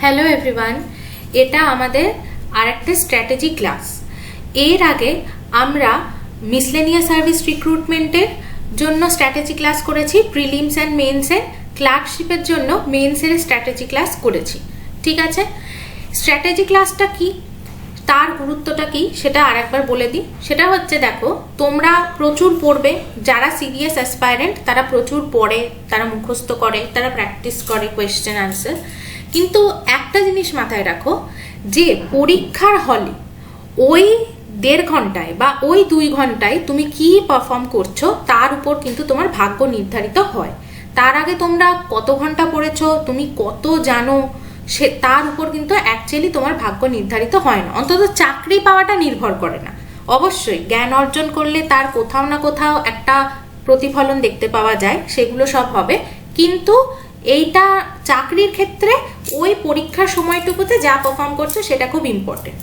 Hello everyone এটা আমাদের আরেকটা স্ট্র্যাটেজি ক্লাস এর আগে আমরা মিসলেনিয়া সার্ভিস রিক্রুটমেন্টের জন্য স্ট্র্যাটেজি ক্লাস করেছি প্রিলিমস অ্যান্ড মেন্সের ক্লার্কশিপের জন্য মেন্সের স্ট্র্যাটেজি ক্লাস করেছি। ঠিক আছে? স্ট্র্যাটেজি ক্লাসটা কি? তার গুরুত্বটা কি? সেটা আরেকবার বলে দিই। সেটা হচ্ছে, দেখো, তোমরা প্রচুর পড়বে। যারা সিরিয়াস অ্যাসপায়ারেন্ট তারা প্রচুর পড়ে, তারা মুখস্থ করে, তারা প্র্যাকটিস করে কোয়েশ্চেন আনসার কিন্তু একটা জিনিস মাথায় রাখো, যে পরীক্ষার হলে ওই দেড় ঘন্টায় বা ওই দুই ঘন্টায় তুমি কি পারফর্ম করছ, তার উপর কিন্তু তোমার ভাগ্য নির্ধারিত হয়। তার আগে তোমরা কত ঘণ্টা পড়েছো, তুমি কত জানো, সে তার উপর কিন্তু অ্যাকচুয়ালি তোমার ভাগ্য নির্ধারিত হয় না। অন্তত চাকরি পাওয়াটা নির্ভর করে না। অবশ্যই জ্ঞান অর্জন করলে তার কোথাও না কোথাও একটা প্রতিফলন দেখতে পাওয়া যায়, সেগুলো সব হবে। কিন্তু এইটা চাকরির ক্ষেত্রে ওই পরীক্ষার সময়টুকুতে যা পারফর্ম করছ সেটা খুব ইম্পর্টেন্ট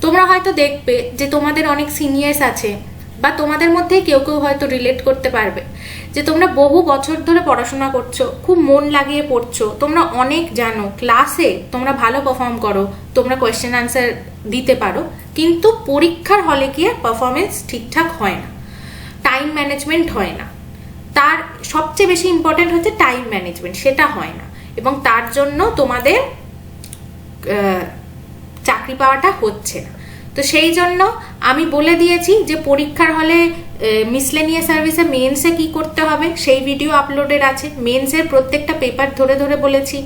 তোমরা হয়তো দেখবে যে তোমাদের অনেক সিনিয়র্স আছে বা তোমাদের মধ্যে কেউ কেউ হয়তো রিলেট করতে পারবে। যে তোমরা বহু বছর ধরে পড়াশোনা করছ, খুব মন লাগিয়ে পড়ছো, তোমরা অনেক জানো ক্লাসে তোমরা ভালো পারফর্ম করো, তোমরা কোয়েশ্চেন আনসার দিতে পারো, কিন্তু পরীক্ষার হলে গিয়ে পারফরমেন্স ঠিকঠাক হয় না টাইম ম্যানেজমেন্ট হয় না। তার সবচেয়ে বেশি ইম্পর্টেন্ট হচ্ছে টাইম ম্যানেজমেন্ট সেটা হয় না। এবং তার জন্য তোমাদের চাকরি পাওয়াটা হচ্ছে না। তো সেই জন্য আমি বলে দিয়েছি যে পরীক্ষার হলে মিসলেনিয়া সার্ভিসে মেন্সে কি করতে হবে, সেই ভিডিও আপলোডেড আছে। মেন্সের প্রত্যেকটা পেপার ধরে ধরে বলেছি।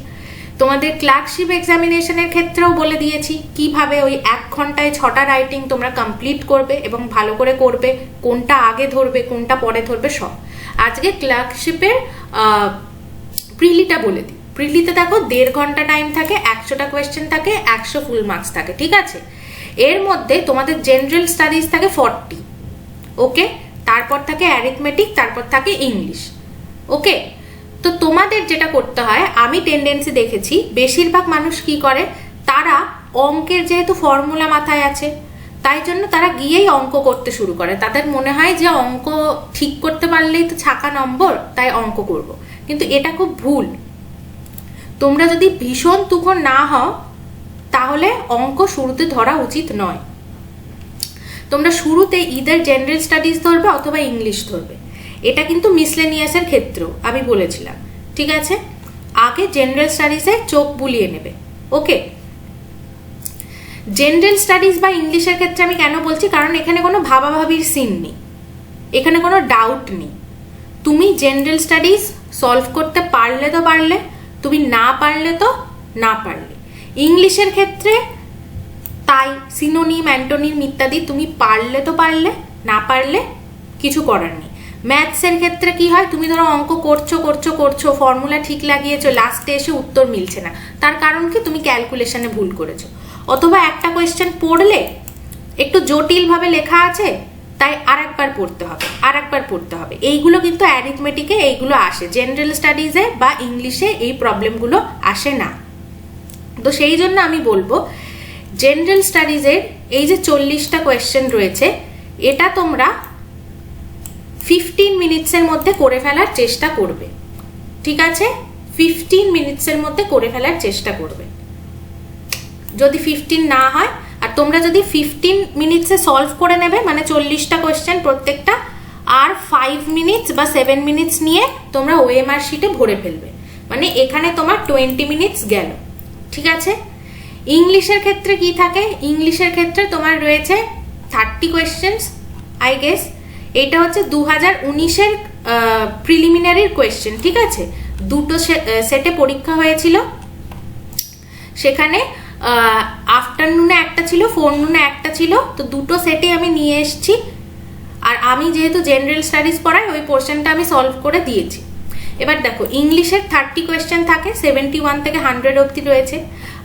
তোমাদের ক্লার্কশিপ এক্সামিনেশনের ক্ষেত্রেও বলে দিয়েছি কীভাবে ওই এক ঘন্টায় ছটা রাইটিং তোমরা কমপ্লিট করবে এবং ভালো করে করবে, কোনটা আগে ধরবে, কোনটা পরে ধরবে সব। আজকে ক্লার্কশিপের প্রিলিটা বলে দিই। প্রিলিতে দেখো দেড় ঘণ্টা টাইম থাকে, একশোটা কোয়েশ্চেন থাকে, একশো ফুল মার্কস থাকে, ঠিক আছে? এর মধ্যে তোমাদের জেনারেল স্টাডিজ থাকে ফর্টি ওকে তারপর থাকে অ্যারিথমেটিক তারপর থাকে ইংলিশ ওকে তো তোমাদের যেটা করতে হয়, আমি টেন্ডেন্সি দেখেছি, বেশিরভাগ মানুষ কি করে? তারা অঙ্কের যেহেতু ফর্মুলা মাথায় আছে, তাই জন্য তারা গিয়েই অঙ্ক করতে শুরু করে। তাদের মনে হয় যে অঙ্ক ঠিক করতে পারলেই তো ছাকা নম্বর, তাই অঙ্ক করব। কিন্তু এটা খুব ভুল। তোমরা যদি ভীষণ তুখর না হও, তাহলে অঙ্ক শুরুতে ধরা উচিত নয়। তোমরা শুরুতে ইদার জেনারেল স্টাডিজ ধরবে অথবা ইংলিশ ধরবে। এটা কিন্তু মিসলেনিয়াসের ক্ষেত্র, আমি বলেছিলাম। ঠিক আছে? আগে জেনারেল স্টাডিজে চোখ বুলিয়ে নেবে। ওকে? জেনারেল স্টাডিজ বা ইংলিশের ক্ষেত্রে আমি কেন বলছি? কারণ এখানে কোনো ভাবাভাবির সিন নেই। এখানে কোনো ডাউট নেই। তুমি জেনারেল স্টাডিজ সলভ করতে পারলে তো পারলে তুমি না পারলে তো না পারলে। ইংলিশের ক্ষেত্রে তাই সিনোনিম অ্যান্টোনিম ইত্যাদি তুমি পারলে তো পারলে, না পারলে কিছু করার নেই। ম্যাথসের ক্ষেত্রে কি হয়, তুমি ধরো অঙ্ক করছ করছ করছ ফর্মুলা ঠিক লাগিয়েছো লাস্টে এসে উত্তর মিলছে না। তার কারণ কি? তুমি ক্যালকুলেশনে ভুল করেছ। অথবা একটা কোয়েশ্চেন পড়লে একটু জটিলভাবে লেখা আছে তাই আরেকবার পড়তে হবে, আরেকবার পড়তে হবে। এইগুলো কিন্তু অ্যারিথমেটিকে এইগুলো আসে জেনারেল স্টাডিজে বা ইংলিশে এই প্রবলেমগুলো আসে না। তো সেই জন্য আমি বলব জেনারেল স্টাডিজের এই যে চল্লিশটা কোয়েশ্চেন রয়েছে, এটা তোমরা ফিফটিন মিনিটসের মধ্যে করে ফেলার চেষ্টা করবে। ঠিক আছে? ফিফটিন মিনিটসের মধ্যে করে ফেলার চেষ্টা করবে। যদি ফিফটিন না হয় আর তোমরা যদি ফিফটিন মিনিটসে সলভ করে নেবে মানে চল্লিশটা কোয়েশ্চেন প্রত্যেকটা, আর ফাইভ মিনিটস বা সেভেন মিনিটস নিয়ে তোমরা ওএমআর শিটে ভরে ফেলবে। মানে এখানে তোমার টোয়েন্টি মিনিটস গেল। ঠিক আছে? ইংলিশের ক্ষেত্রে কি থাকে? ইংলিশের ক্ষেত্রে তোমার রয়েছে থার্টি কোয়েশ্চেন্স আই গেস এটা হচ্ছে দু হাজার উনিশের প্রিলিমিনারির কোয়েশ্চেন ঠিক আছে? দুটো সেটে পরীক্ষা হয়েছিল। সেখানে আফটারনুনে একটা ছিল ফোরনুনে একটা ছিল, তো দুটো সেটে আমি নিয়ে এসেছি। আর আমি যেহেতু জেনারেল স্টাডিজ পড়াই, ওই পোর্শনটা আমি সলভ করে দিয়েছি। এবার দেখো, ইংলিশের থার্টি কোয়েশ্চেন থাকে সেভেন্টি ওয়ান থেকে হান্ড্রেড অবধি রয়েছে,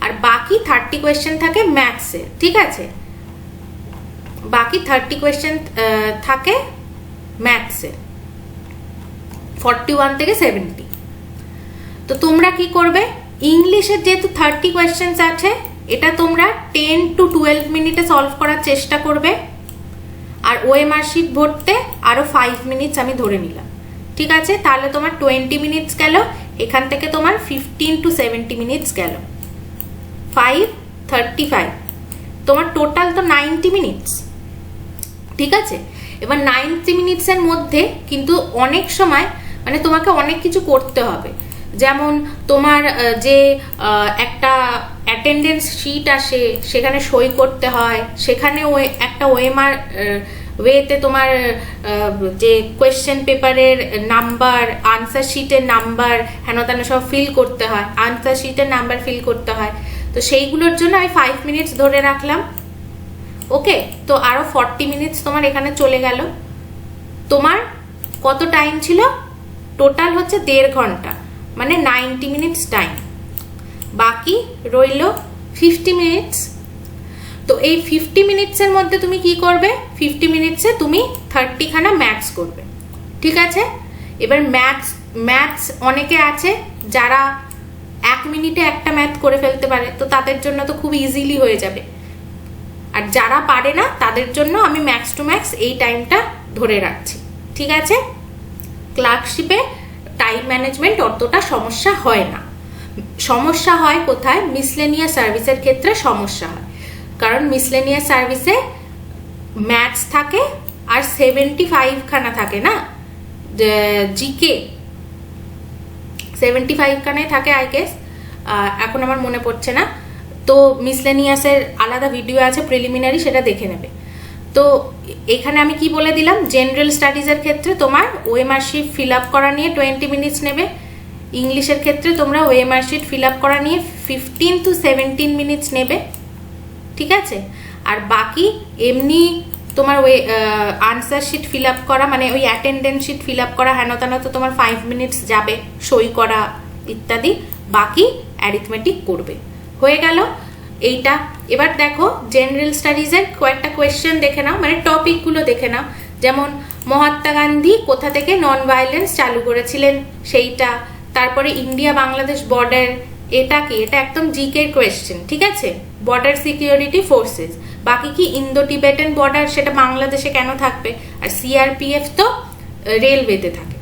আর বাকি থার্টি কোয়েশ্চেন থাকে ম্যাথসের ঠিক আছে? বাকি থার্টি কোয়েশ্চেন থাকে ম্যাথসের ফর্টি ওয়ান থেকে সেভেন্টি তো তোমরা কি করবে? ইংলিশের যেহেতু থার্টি কোয়েশ্চেন্স আছে, এটা তোমরা টেন টু টুয়েলভ মিনিটে সলভ করার চেষ্টা করবে। আর ওএমআর শিট ভরতে আরও ফাইভ মিনিটস আমি ধরে নিলাম। ঠিক আছে? তাহলে তোমার টোয়েন্টি মিনিটস গেল, এখান থেকে তোমার ফিফটিন টু সেভেন্টি মিনিটস গেল। ফাইভ থার্টি ফাইভ তোমার টোটাল তো নাইনটি মিনিটস ঠিক আছে? এবার নাইনটি মিনিটসের মধ্যে কিন্তু অনেক সময় মানে তোমাকে অনেক কিছু করতে হবে। যেমন তোমার যে একটা অ্যাটেন্ডেন্স শিট আসে, সেখানে সই করতে হয়, সেখানে ওই একটা ওয়েমার ওয়েতে তোমার যে কোয়েশ্চেন পেপারের নাম্বার আনসার শিটের নাম্বার হেন তেন সব ফিল করতে হয় আনসার শিটের নাম্বার ফিল করতে হয়। তো সেইগুলোর জন্য আমি ফাইভ মিনিটস ধরে রাখলাম। ওকে তো আরও ফর্টি মিনিটস তোমার এখানে চলে গেল। তোমার কত টাইম ছিল? টোটাল হচ্ছে দেড় ঘণ্টা। মানে নাইনটি মিনিটস টাইম। বাকি রইল ফিফটি মিনিটস। তো এই ফিফটি মিনিটসের মধ্যে তুমি কি করবে? ফিফটি মিনিটসে তুমি থার্টিখানা ম্যাথস করবে। ঠিক আছে? এবার ম্যাথস ম্যাথস অনেকে আছে যারা এক মিনিটে একটা ম্যাথ করে ফেলতে পারে, তো তাদের জন্য তো খুব ইজিলি হয়ে যাবে। আর যারা পারে না, তাদের জন্য আমি ম্যাক্স টু ম্যাক্স এই টাইমটা ধরে রাখছি। ঠিক আছে? ক্লার্কশিপে টাইম ম্যানেজমেন্ট অতটা সমস্যা হয় না। সমস্যা হয় কোথায়? মিসলেনিয়া সার্ভিসের ক্ষেত্রে সমস্যা হয়। কারণ মিসলেনিয়া সার্ভিসে ম্যাথস থাকে আর সেভেন্টি ফাইভখানা থাকে না? জিকে সেভেন্টি ফাইভখানায় থাকে আই গেস এখন আমার মনে পড়ছে না। তো মিসলেনিয়াসের আলাদা ভিডিও আছে প্রিলিমিনারি সেটা দেখে নেবে। তো এখানে আমি কি বলে দিলাম? জেনারেল স্টাডিজের ক্ষেত্রে তোমার ওএমআর শিট ফিল আপ করা নিয়ে টোয়েন্টি মিনিটস নেবে। ইংলিশের ক্ষেত্রে তোমরা ওএমআর শিট ফিল আপ করা নিয়ে ফিফটিন টু সেভেন্টিন মিনিটস নেবে। ঠিক আছে? আর বাকি এমনি তোমার ওই আনসার শিট ফিল আপ করা মানে ওই অ্যাটেন্ডেন্স শিট ফিল আপ করা হেন তেন তো তোমার ফাইভ মিনিটস যাবে, সই করা ইত্যাদি। বাকি অ্যারিথমেটিক করবে। হয়ে গেল? এইটা। এবার দেখো জেনারেল স্টাডিজের কয়েকটা কোয়েশ্চেন দেখে নাও মানে টপিকগুলো দেখে নাও। যেমন, মহাত্মা গান্ধী কোথা থেকে নন ভায়োলেন্স চালু করেছিলেন? সেইটা। তারপরে ইন্ডিয়া বাংলাদেশ বর্ডার এটা কি? এটা একদম জিকে কোয়েশ্চেন ঠিক আছে? বর্ডার সিকিউরিটি ফোর্সেস বাকি কি ইন্দো টিবেটান বর্ডার সেটা বাংলাদেশে কেন থাকবে? আর সিআরপিএফ তো রেলওয়েতে থাকে।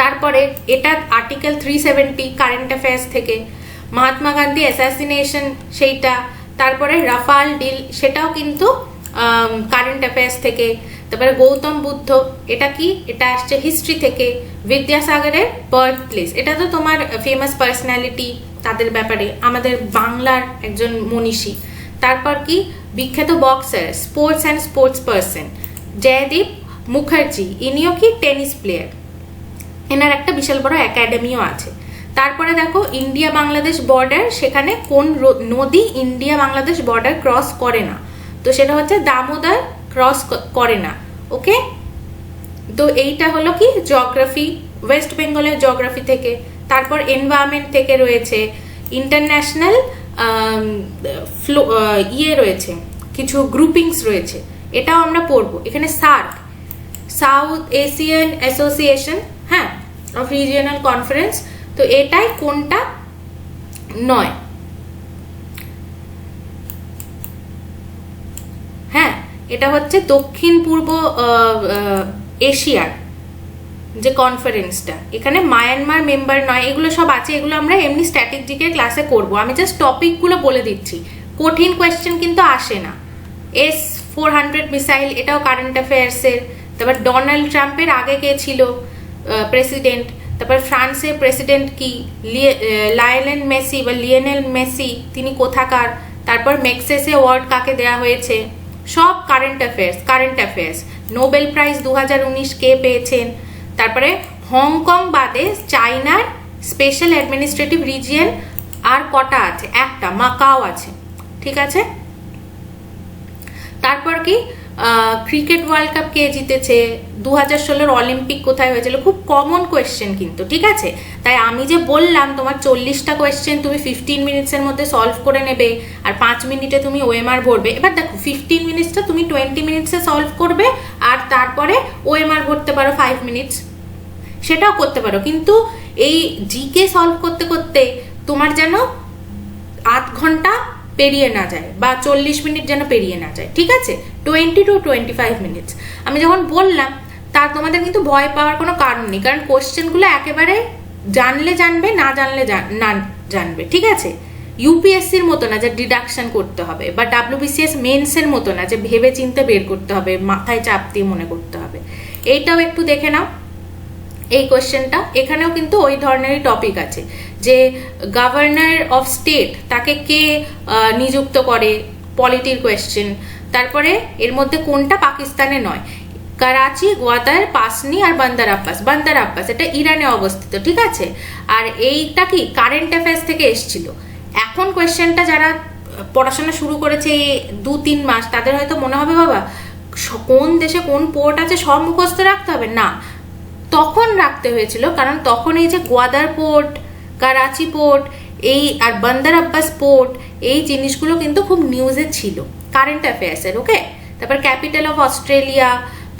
তারপরে এটা article three seventy current affairs থেকে। মহাত্মা গান্ধী অ্যাসাসিনেশন সেইটা, তারপরে রাফাল ডিল, সেটাও কিন্তু কারেন্ট অ্যাফেয়ার্স থেকে, তারপরে গৌতম বুদ্ধ, এটা কি? এটা আসছে হিস্ট্রি থেকে, বিদ্যাসাগরের বার্থ প্লেস এটা তো তোমার ফেমাস পার্সোনালিটি তাদের ব্যাপারে, আমাদের বাংলার একজন মনীষী। তারপর কি? বিখ্যাত boxer sports and sports person Joydeep Mukherjee, ইনিও কি টেনিস প্লেয়ার এনার একটা বিশাল বড় একাডেমিও আছে। তারপরে দেখো, ইন্ডিয়া বাংলাদেশ বর্ডার সেখানে কোন নদী ইন্ডিয়া বাংলাদেশ বর্ডার ক্রস করে না। তো সেটা হচ্ছে দামোদর ক্রস করে না ওকে তো এইটা হলো কি? জিওগ্রাফি ওয়েস্ট বেঙ্গলের জিওগ্রাফি থেকে। তারপর এনভায়রনমেন্ট থেকে রয়েছে ইন্টারন্যাশনাল ফ্লো ইয়ে রয়েছে, কিছু গ্রুপিংস রয়েছে। এটাও আমরা পড়ব। এখানে সার্ক সাউথ এশিয়ান অ্যাসোসিয়েশন হ্যাঁ অফ রিজিয়নাল কনফারেন্স তো এটাই কোনটা? নয়। হ্যাঁ এটা হচ্ছে দক্ষিণ পূর্ব এশিয়ার যে কনফারেন্সটা এখানে মায়ানমার মেম্বার নয়, এগুলো সব আছে, এগুলো আমরা এমনি স্ট্র্যাটেজিকের ক্লাসে করব। আমি জাস্ট টপিকগুলো বলে দিচ্ছি। কঠিন কোয়েশ্চেন কিন্তু আসে না। এস ফোর হান্ড্রেড মিসাইল এটাও কারেন্ট অ্যাফেয়ার্সের তারপর ডোনাল্ড ট্রাম্পের আগে কে ছিল প্রেসিডেন্ট তারপর ফ্রান্সের প্রেসিডেন্ট কি? লিয়ে- আহ, লায়নেল মেসি বা লিয়েনেল মেসি তিনি কোথাকার? তারপর মেক্সেসে অ্যাওয়ার্ড কাকে দেওয়া হয়েছে? সব current affairs current affairs Nobel prize দুহাজার উনিশ কে পেয়েছেন? তারপরে হংকং বাদে চাইনার স্পেশাল অ্যাডমিনিস্ট্রেটিভ রিজিয়ন আর কটা আছে? একটা মাকাও আছে। ঠিক আছে? তারপর কি? ক্রিকেট ওয়ার্ল্ড কাপ কে জিতেছে? দু হাজার ষোলোর অলিম্পিক কোথায় হয়েছিল? খুব কমন কোয়েশ্চেন কিন্তু, ঠিক আছে? তাই আমি যে বললাম, তোমার চল্লিশটা কোয়েশ্চেন তুমি ফিফটিন মিনিটসের মধ্যে সলভ করে নেবে, আর পাঁচ মিনিটে তুমি ওএমআর ভরবে। এবার দেখো ফিফটিন মিনিটসটা তুমি টোয়েন্টি মিনিটসে সলভ করবে, আর তারপরে ওএমআর ভরতে পারো ফাইভ মিনিটস সেটাও করতে পারো, কিন্তু এই জিকে সলভ করতে করতে তোমার যেন আধ ঘণ্টা পেরিয়ে না যায় বা চল্লিশ মিনিট যেন পেরিয়ে না যায়, ঠিক আছে? Twenty to twenty five minutes আমি যখন বললাম, তা তোমাদের কিন্তু ভয় পাওয়ার কোনো কারণ নেই, কারণ কোশ্চেনগুলো একেবারে জানলে জানবে, না জানলে জান- না জানবে, ঠিক আছে? ইউপিএসসির মতো না যে ডিডাকশন করতে হবে, বা ডাব্লিউবিসিএস মেন্সের মতো না যে ভেবে চিনতে বের করতে হবে, মাথায় চাপ দিয়ে মনে করতে হবে। এইটাও একটু দেখে নাও। এই কোয়েশ্চেনটা এখানেও কিন্তু ওই ধরনেরই টপিক আছে। যে গভর্নর অফ স্টেট তাকে কে নিযুক্ত করে? পলিটির কোয়েশ্চেন তারপরে এর মধ্যে কোনটা পাকিস্তানে নয়? করাচি গোয়াদার পাসনি আর বান্দার আব্বাস বান্দার আব্বাস এটা ইরানে অবস্থিত, ঠিক আছে? আর এইটা কি কারেন্ট অ্যাফেয়ার্স থেকে এসছিল? এখন কোয়েশ্চেনটা যারা পড়াশোনা শুরু করেছে দু তিন মাস, তাদের হয়তো মনে হবে, বাবা কোন দেশে কোন পোর্ট আছে, সব মুখস্থ রাখতে হবে? না। তখন রাখতে হয়েছিল, কারণ তখন এই যে গোয়াদার পোর্ট করাচি পোর্ট, এই আর বান্দার আব্বাস পোর্ট, এই জিনিসগুলো কিন্তু খুব নিউজে ছিল। কারেন্ট অ্যাফেয়ার্সের ওকে তারপর ক্যাপিটাল অফ অস্ট্রেলিয়া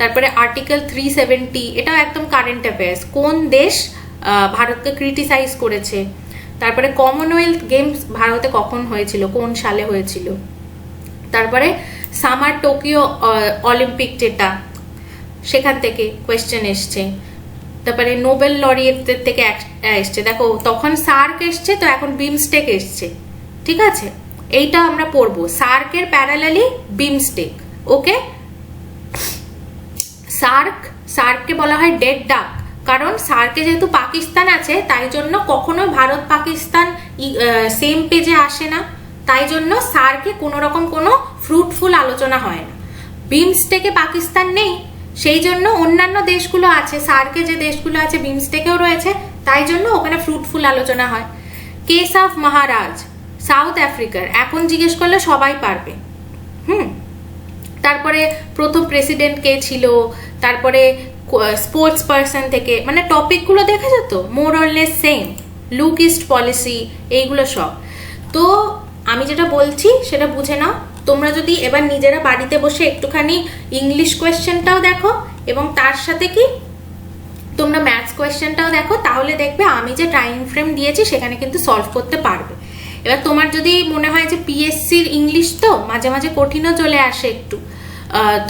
তারপরে আর্টিকেল থ্রি সেভেন্টি এটাও একদম কারেন্ট অ্যাফেয়ার্স কোন দেশ ভারতকে ক্রিটিসাইজ করেছে? তারপরে কমনওয়েলথ গেমস ভারতে কখন হয়েছিল? কোন সালে হয়েছিল? তারপরে সামার টোকিও অলিম্পিক যেটা, সেখান থেকে কোয়েশ্চেন এসছে। তারপরে নোবেল লরিয়েটদের থেকে এসছে। দেখো, তখন সার্ক এসছে, তো এখন বিমস্টেক এসছে। ঠিক আছে? এইটা আমরা পড়ব। সার্কের প্যারালালি বিমস্টেক। ওকে সার্ক, সার্ককে বলা হয় ডেড ডাক কারণ সার্কে যেহেতু পাকিস্তান আছে, তাই জন্য কখনোই ভারত, পাকিস্তান সেম পেজে আসে না। তাই জন্য সার্কে কোনো রকম কোনো ফ্রুটফুল আলোচনা হয় না। বিমস্টেকে পাকিস্তান নেই সেই জন্য অন্যান্য দেশগুলো আছে, সার্কে যে দেশগুলো আছে, বিমস্টেকেও রয়েছে, তাই জন্য ওখানে ফ্রুটফুল আলোচনা হয়। কেস অফ মহারাজ সাউথ আফ্রিকার এখন জিজ্ঞেস করলে সবাই পারবে। হুম। তারপরে প্রথম প্রেসিডেন্ট কে ছিল, তারপরে স্পোর্টস পার্সন থেকে মানে টপিকগুলো দেখেছ তো? More or less same look east policy এইগুলো সব। তো আমি যেটা বলছি, সেটা বুঝে নাও। তোমরা যদি এবার নিজেরা বাড়িতে বসে একটুখানি ইংলিশ কোয়েশ্চেনটাও দেখো এবং তার সাথে কি তোমরা ম্যাথস কোয়েশ্চেনটাও দেখো, তাহলে দেখবে আমি যে টাইম ফ্রেম দিয়েছি সেখানে কিন্তু সলভ করতে পারবে। এবার তোমার যদি মনে হয় যে পিএসসির ইংলিশ তো মাঝে মাঝে কঠিনও চলে আসে একটু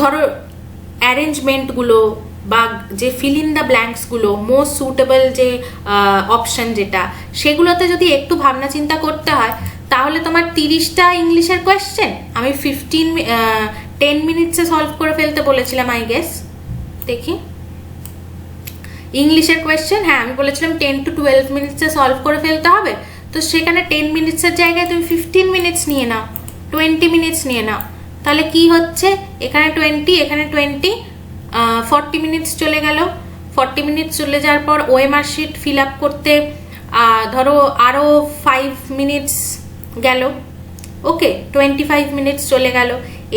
ধরো অ্যারেঞ্জমেন্টগুলো বা যে ফিল ইন দ্য ব্ল্যাঙ্কসগুলো মোস্ট সুটেবল যে অপশন যেটা, সেগুলোতে যদি একটু ভাবনা চিন্তা করতে হয় তাহলে তোমার তিরিশটা ইংলিশের কোয়েশ্চেন আমি ফিফটিন টেন মিনিটসে সলভ করে ফেলতে বলেছিলাম আই গেস দেখি। ইংলিশের কোয়েশ্চেন হ্যাঁ আমি বলেছিলাম টেন টু টুয়েলভ মিনিটসে সলভ করে ফেলতে হবে। তো সেখানে টেন মিনিটসের জায়গায় তুমি ফিফটিন মিনিটস নিয়ে নাও। টোয়েন্টি মিনিটস নিয়ে নাও। তাহলে কি হচ্ছে? এখানে টোয়েন্টি এখানে টোয়েন্টি ফর্টি মিনিটস চলে গেল। ফর্টি মিনিটস চলে যাওয়ার পর ওএমআর শিট ফিল আপ করতে ধরো আরও ফাইভ মিনিটস গেল। ওকে টোয়েন্টি ফাইভ মিনিটস চলে গেল।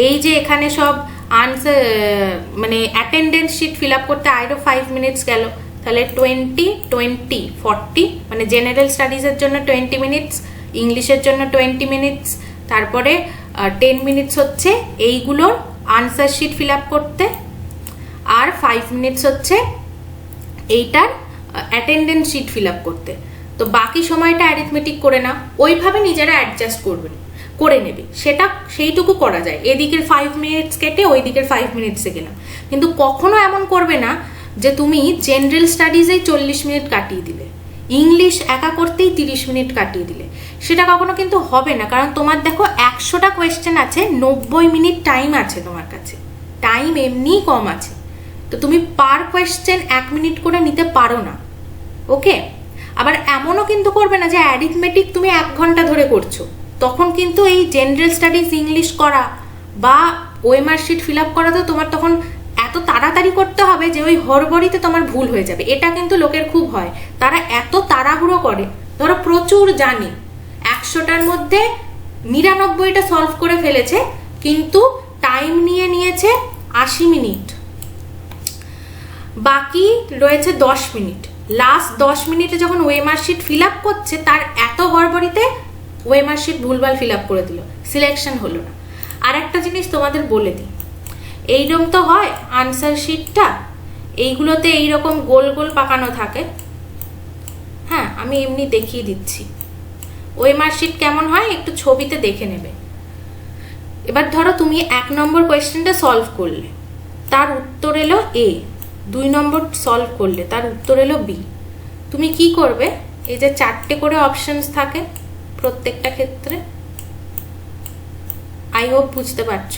এই যে এখানে সব আনসার মানে অ্যাটেন্ডেন্স শিট ফিল আপ করতে আরও ফাইভ মিনিটস গেল। তাহলে টোয়েন্টি টোয়েন্টি ফর্টি মানে জেনারেল স্টাডিজের জন্য টোয়েন্টি মিনিটস ইংলিশের জন্য টোয়েন্টি মিনিটস তারপরে টেন মিনিটস হচ্ছে এইগুলোর আনসার শিট ফিল আপ করতে। আর ফাইভ মিনিটস হচ্ছে এইটার অ্যাটেন্ডেন্স শিট ফিল আপ করতে। তো বাকি সময়টা অ্যারিথমেটিক করে না ওইভাবে নিজেরা অ্যাডজাস্ট করবেন করে নেবে। সেটা সেইটুকু করা যায়। এদিকের ফাইভ মিনিটস কেটে ওই দিকের ফাইভ মিনিটসে গেলাম। কিন্তু কখনো এমন করবে না যে তুমি জেনারেল স্টাডিজেই চল্লিশ মিনিট কাটিয়ে দিলে। ইংলিশ একা করতেই তিরিশ মিনিট কাটিয়ে দিলে। সেটা কখনো কিন্তু হবে না। কারণ তোমার দেখো একশোটা কোয়েশ্চেন আছে, নব্বই মিনিট টাইম আছে তোমার কাছে। টাইম এমনিই কম আছে। তো তুমি পার কোয়েশ্চেন এক মিনিট করে নিতে পারো না। ওকে আবার এমনও কিন্তু করবে না যে অ্যারিথমেটিক তুমি এক ঘণ্টা ধরে করছ। তখন কিন্তু এই জেনারেল স্টাডিজ ইংলিশ করা বা ওএমআর শিট ফিল আপ করা তো তোমার তখন এত তাড়াতাড়ি করতে হবে যে ওই হরবড়িতে তোমার ভুল হয়ে যাবে। এটা কিন্তু লোকের খুব হয়। তারা এত তাড়াহুড়ো করে, ধরো প্রচুর জানে, একশোটার মধ্যে নিরানব্বইটা সলভ করে ফেলেছে, কিন্তু টাইম নিয়ে নিয়েছে আশি মিনিট। বাকি রয়েছে দশ মিনিট। লাস্ট দশ মিনিটে যখন ওয়েমার শিট ফিল আপ করছে, তার এত হড়বড়িতে ওয়েমার শিট ভুলভাল ফিল আপ করে দিল। সিলেকশন হলো না। আর একটা জিনিস তোমাদের বলে দিই। এইরকম তো হয় আনসার শিটটা এইগুলোতে এইরকম গোল গোল পাকানো থাকে। হ্যাঁ আমি এমনি দেখিয়ে দিচ্ছি। ওয়েমার শিট কেমন হয়, একটু ছবিতে দেখে নেবে। এবার ধরো তুমি এক নম্বর কোয়েশ্চেনটা সলভ করলে। তার উত্তর এলো এ দুই নম্বর সলভ করলে, তার উত্তর এলো বি তুমি কি করবে? এই যে চারটে করে অপশনস থাকে প্রত্যেকটা ক্ষেত্রে। আই হোপ বুঝতে পারছ।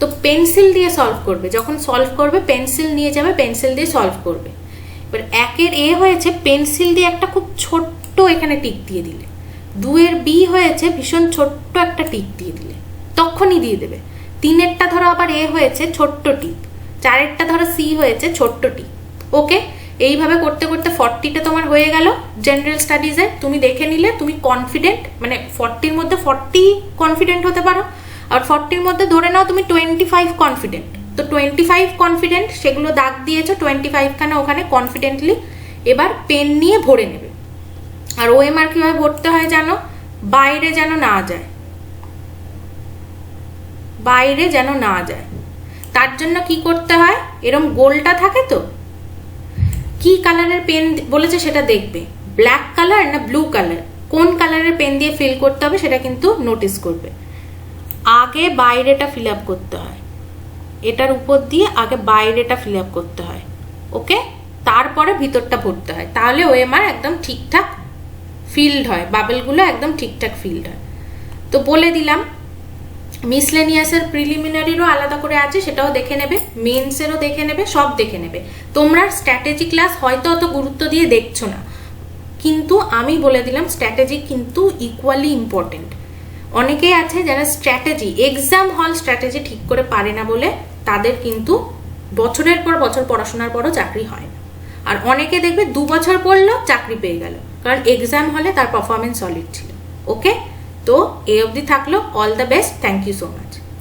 তো পেন্সিল দিয়ে সলভ করবে। যখন সলভ করবে পেন্সিল নিয়ে যাবে পেন্সিল দিয়ে সলভ করবে। এবার একের এ হয়েছে পেন্সিল দিয়ে একটা খুব ছোট্ট এখানে টিক দিয়ে দিলে। দুয়ের বি হয়েছে, ভীষণ ছোট্ট একটা টিক দিয়ে দিলে। তখনই দিয়ে দেবে। তিনেরটা ধরো আবার এ হয়েছে, ছোট্ট টিক চারেরটা ধরো সি হয়েছে, ছোট্টটি। ওকে এইভাবে করতে করতে ফর্টিটা তোমার হয়ে গেল জেনারেল স্টাডিজে তুমি দেখে নিলে, তুমি কনফিডেন্ট মানে ফর্টির মধ্যে ফর্টি কনফিডেন্ট হতে পারো। আর ফর্টির মধ্যে ধরে নাও তুমি টোয়েন্টি ফাইভ কনফিডেন্ট তো টোয়েন্টি ফাইভ কনফিডেন্ট সেগুলো দাগ দিয়েছ টোয়েন্টি ফাইভখানে ওখানে কনফিডেন্টলি এবার পেন নিয়ে ভরে নেবে। আর ওএমআর কীভাবে ভরতে হয় জানো? বাইরে যেন না যায়। বাইরে যেন না যায়। তার জন্য কি করতে হয়? এরম গোলটা থাকে তো? কি কালারের পেন বলেছে সেটা দেখবে। ব্ল্যাক কালার না ব্লু কালার? কোন কালারের পেন দিয়ে ফিল করতে হবে সেটা কিন্তু নোটিস করবে। আগে বাইরেটা ফিল আপ করতে হয়। এটার উপর দিয়ে আগে বাইরেটা ফিল আপ করতে হয়। ওকে? তারপরে ভিতরটা ভরতে হয়। তাহলে ওএমআর একদম ঠিকঠাক ফিল্ড হয়। বাবেলগুলো একদম ঠিকঠাক ফিল্ড হয়। তো বলে দিলাম মিসলেনিয়াসের প্রিলিমিনারিরও আলাদা করে আছে, সেটাও দেখে নেবে মেন্সেরও দেখে নেবে, সব দেখে নেবে। তোমরা স্ট্র্যাটেজি ক্লাস হয়তো অত গুরুত্ব দিয়ে দেখছ না, কিন্তু আমি বলে দিলাম, স্ট্র্যাটেজি কিন্তু ইকুয়ালি ইম্পর্টেন্ট অনেকেই আছে যারা স্ট্র্যাটেজি এক্সাম হল স্ট্র্যাটেজি ঠিক করে পারে না বলে তাদের কিন্তু বছরের পর বছর পড়াশোনার পরও চাকরি হয় না। আর অনেকে দেখবে দু বছর পড়ল, চাকরি পেয়ে গেল, কারণ এক্সাম হলে তার পারফরমেন্স সলিড ছিল। ওকে তো এ অবধি থাকল all the best thank you so much